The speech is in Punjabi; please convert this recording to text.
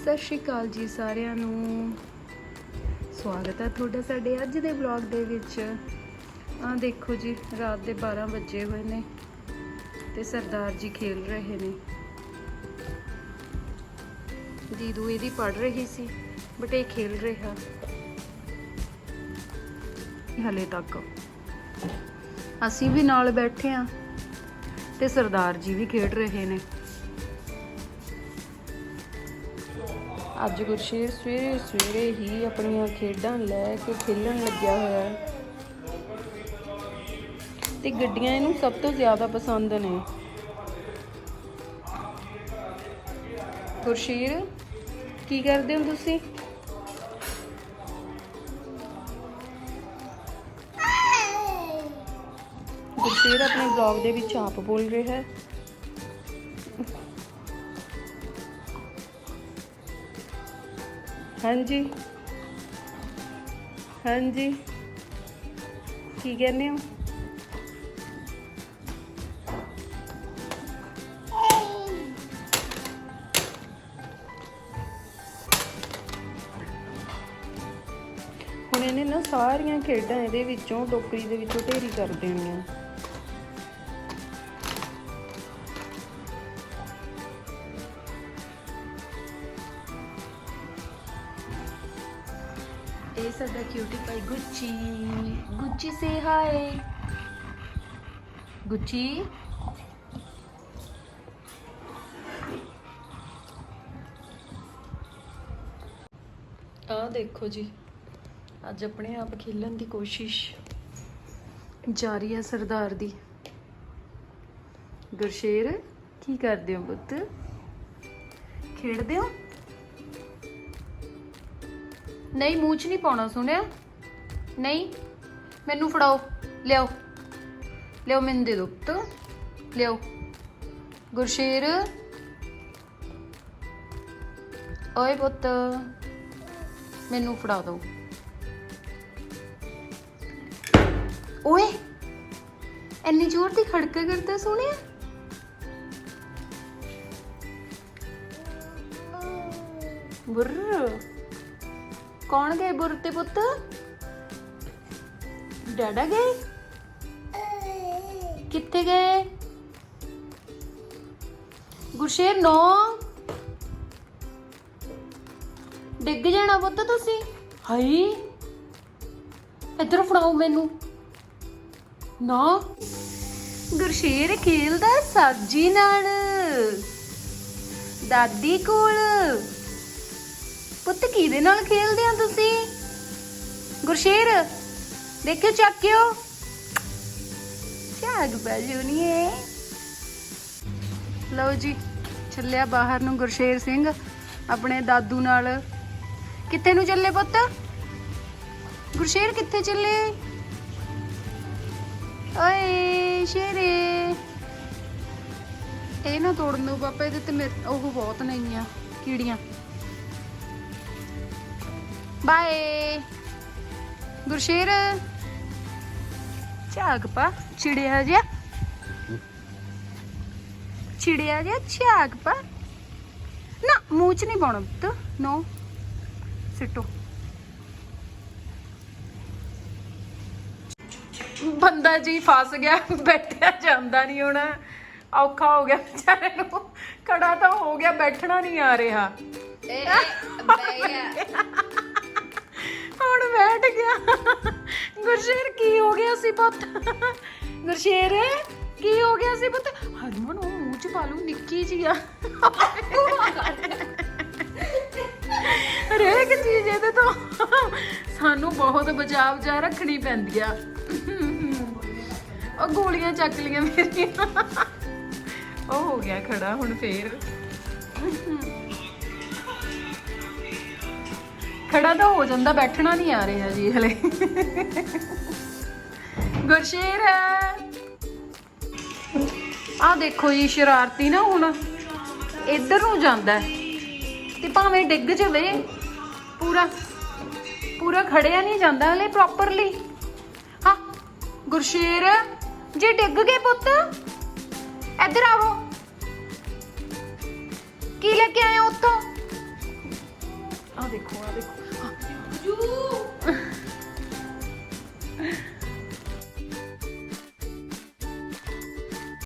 ਸਤਿ ਸ਼੍ਰੀ ਅਕਾਲ ਜੀ ਸਾਰਿਆਂ ਨੂੰ। ਸਵਾਗਤ ਹੈ ਤੁਹਾਡਾ ਸਾਡੇ ਅੱਜ ਦੇ ਵਲੌਗ ਦੇ ਵਿੱਚ। ਆਹ ਦੇਖੋ ਜੀ, ਰਾਤ ਦੇ 12 ਵਜੇ ਹੋਏ ਨੇ ਤੇ ਸਰਦਾਰ ਜੀ ਖੇਲ ਰਹੇ ਨੇ। ਦੀਦੂ ਇਹਦੀ ਪੜ ਰਹੀ ਸੀ, ਬਟ ਇਹ ਖੇਲ ਰਿਹਾ। ਹਲੇ ਤੱਕ। ਅਸੀਂ ਵੀ ਨਾਲ ਬੈਠੇ ਆ ਤੇ ਸਰਦਾਰ ਜੀ ਵੀ ਖੇਡ ਰਹੇ ਨੇ। ਅੱਜ ਗੁਰਸ਼ੇਰ ਸਵੇਰੇ ਸਵੇਰੇ ਹੀ ਆਪਣੀਆਂ ਖੇਡਾਂ ਲੈ ਕੇ ਖੇਲਣ ਲੱਗਿਆ ਹੋਇਆ ਹੈ। ਤੇ ਗੱਡੀਆਂ ਇਹਨੂੰ ਸਭ ਤੋਂ ਜ਼ਿਆਦਾ ਪਸੰਦ ਨੇ। ਗੁਰਸ਼ੇਰ, ਕੀ ਕਰਦੇ ਹੋ ਤੁਸੀਂ? ਗੁਰਸ਼ੇਰ ਆਪਣੇ ਬਲੌਗ ਦੇ ਵਿੱਚ ਆਪ ਬੋਲ ਰਿਹਾ ਹੈ। ਹਾਂਜੀ। ਹਾਂਜੀ। ਕੀ ਕਹਿੰਦੇ ਹੋ? ਹੁਣ ਇਹਨੇ ਨਾ ਸਾਰੀਆਂ ਖੇਡਾਂ ਇਹਦੇ ਵਿੱਚੋਂ, ਟੋਕਰੀ ਦੇ ਵਿੱਚੋਂ ਢੇਰੀ ਕਰ ਦੇਣੀਆਂ। ਇਹ ਸਾਡਾ ਕਿਊਟੀ ਪਾਈ ਗੁੱਚੀ ਗੁੱਚੀ ਸੇ ਹਾਏ। ਗੁੱਚੀ। ਆ ਦੇਖੋ ਜੀ, ਅੱਜ ਆਪਣੇ ਆਪ ਖੇਲਣ ਦੀ ਕੋਸ਼ਿਸ਼ ਜਾਰੀ ਹੈ ਸਰਦਾਰ ਦੀ। ਗੁਰਸ਼ੇਰ, ਕੀ ਕਰਦੇ ਹੋ ਪੁੱਤ? ਖੇਡਦੇ ਹੋ? ਨਹੀਂ, ਮੂੰਹ 'ਚ ਨਹੀਂ ਪਾਉਣਾ ਸੁਣਿਆ ਨਹੀਂ, ਮੈਨੂੰ ਫੜਾਓ, ਲਿਆਓ। ਲਿਆਓ, ਮੈਨੂੰ ਦੇ ਦਿਓ ਪੁੱਤ। ਲਿਆਓ। ਗੁਰਸ਼ੇਰ। ਓਏ ਪੁੱਤ, ਮੈਨੂੰ ਫੜਾ ਦਿਓ। ਓਏ, ਇੰਨੀ ਜ਼ੋਰ ਦੀ ਖੜਕਾ ਕਰਦਾ ਸੁਣਿਆ ਬੁਰ ਕੌਣ ਗਏ ਬੁਰ ਤੇ ਪੁੱਤ? ਡੈਡਾ ਗਏ? ਕਿੱਥੇ ਗਏ? ਗੁਰਸ਼ੇਰ, ਨੋ। ਡਿੱਗ ਜਾਣਾ ਪੁੱਤ ਤੁਸੀਂ? ਹਾਈ ਇੱਧਰ ਫੜਾਓ ਮੈਨੂੰ। ਨਾ। ਗੁਰਸ਼ੇਰ ਖੇਲਦਾ ਸਬਜੀ ਨਾਲ। ਦਾਦੀ ਕੋਲ। ਪੁੱਤ ਕਿਹਦੇ ਨਾਲ ਖੇਲਦੇ ਆ ਤੁਸੀਂ? ਗੁਰਸ਼ੇਰ, ਦੇਖਿਓ ਚੱਕਿਓ ਝਾਗ ਬਜੂਨੀਏ ਲਓ ਜੀ, ਚੱਲਿਆ ਬਾਹਰ ਨੂੰ ਗੁਰਸ਼ੇਰ ਸਿੰਘ, ਆਪਣੇ ਦਾਦੂ ਨਾਲ। ਕਿੱਥੇ ਨੂੰ ਚੱਲੇ ਪੁੱਤ? ਗੁਰਸ਼ੇਰ ਕਿੱਥੇ ਚੱਲੇ? ਓਏ, ਸ਼ੇਰੇ। ਇਹ ਨਾ ਤੋੜਨ ਨੂੰ ਪਾਪਾ ਇਹਦੇ ਤੇ ਮੇਰੇ- ਉਹ ਬਹੁਤ ਨਹੀਂ ਆ ਕੀੜੀਆਂ। ਬਾਏ ਗੁਰਸ਼ੇਰ ਝਾਗ ਪਾ ਚਿੜਿਆ ਜਿਹਾ ਚਿੜਿਆ ਜਿਹਾ ਝਾਗ ਪਾ ਨਾ ਮੂੰਹ ਚ ਨਹੀਂ ਪਾਉਣਾ ਪੁੱਤ ਨੋ ਸਿੱਟੋ ਬੰਦਾ ਜੀ ਫਸ ਗਿਆ ਬੈਠਿਆ ਜਾਂਦਾ ਨਹੀਂ ਹੁਣ ਔਖਾ ਹੋ ਗਿਆ ਵਿਚਾਰੇ ਨੂੰ ਖੜਾ ਤਾਂ ਹੋ ਗਿਆ ਬੈਠਣਾ ਨਹੀਂ ਆ ਰਿਹਾ ਹੁਣ ਸੀ ਪੁੱਤ? ਗੁਰਸ਼ੇਰ, ਕੀ ਹੋ ਗਿਆ ਸੀ ਪੁੱਤ? ਹਰਮਨ, ਉਹ ਮੂੰਹ ਚ ਪਾ ਲੂ ਨਿੱਕੀ ਜੀ ਆ। ਹਰੇਕ ਚੀਜ਼ ਇਹਦੇ ਤੋਂ ਸਾਨੂੰ ਬਹੁਤ ਬਚਾਵ ਜਾ ਰੱਖਣੀ ਪੈਂਦੀ ਆ। ਉਹ ਗੋਲੀਆਂ ਚੱਕ ਲੀਆਂ ਮੇਰੀਆਂ। ਉਹ ਹੋ ਗਿਆ ਖੜਾ, ਹੁਣ ਫੇਰ। ਖੜਾ ਤਾਂ ਹੋ ਜਾਂਦਾ, ਬੈਠਣਾ ਨਹੀਂ ਆ ਰਿਹਾ ਜੀ ਹਲੇ। ਗੁਰਸ਼ੇਰ ਆ ਦੇਖੋ ਜੀ ਸ਼ਰਾਰਤੀ ਨਾ ਹੁਣ। ਇੱਧਰ ਨੂੰ ਜਾਂਦਾ ਹੈ। ਤੇ ਭਾਵੇਂ ਡਿੱਗ ਜਾਵੇ ਪੂਰਾ ਪੂਰਾ ਖੜਿਆ ਨਹੀਂ ਜਾਂਦਾ ਹਲੇ ਪ੍ਰੋਪਰਲੀ ਹਾਂ ਗੁਰਸ਼ੇਰ ਜੇ ਡਿੱਗ ਗਏ ਪੁੱਤ ਇੱਧਰ ਆਵੋ। ਕੀ ਲੈ ਕੇ ਆਏ ਹੋ ਉੱਥੋਂ? ਦੇਖੋ ਆ ਦੇਖੋ। ਆਹ,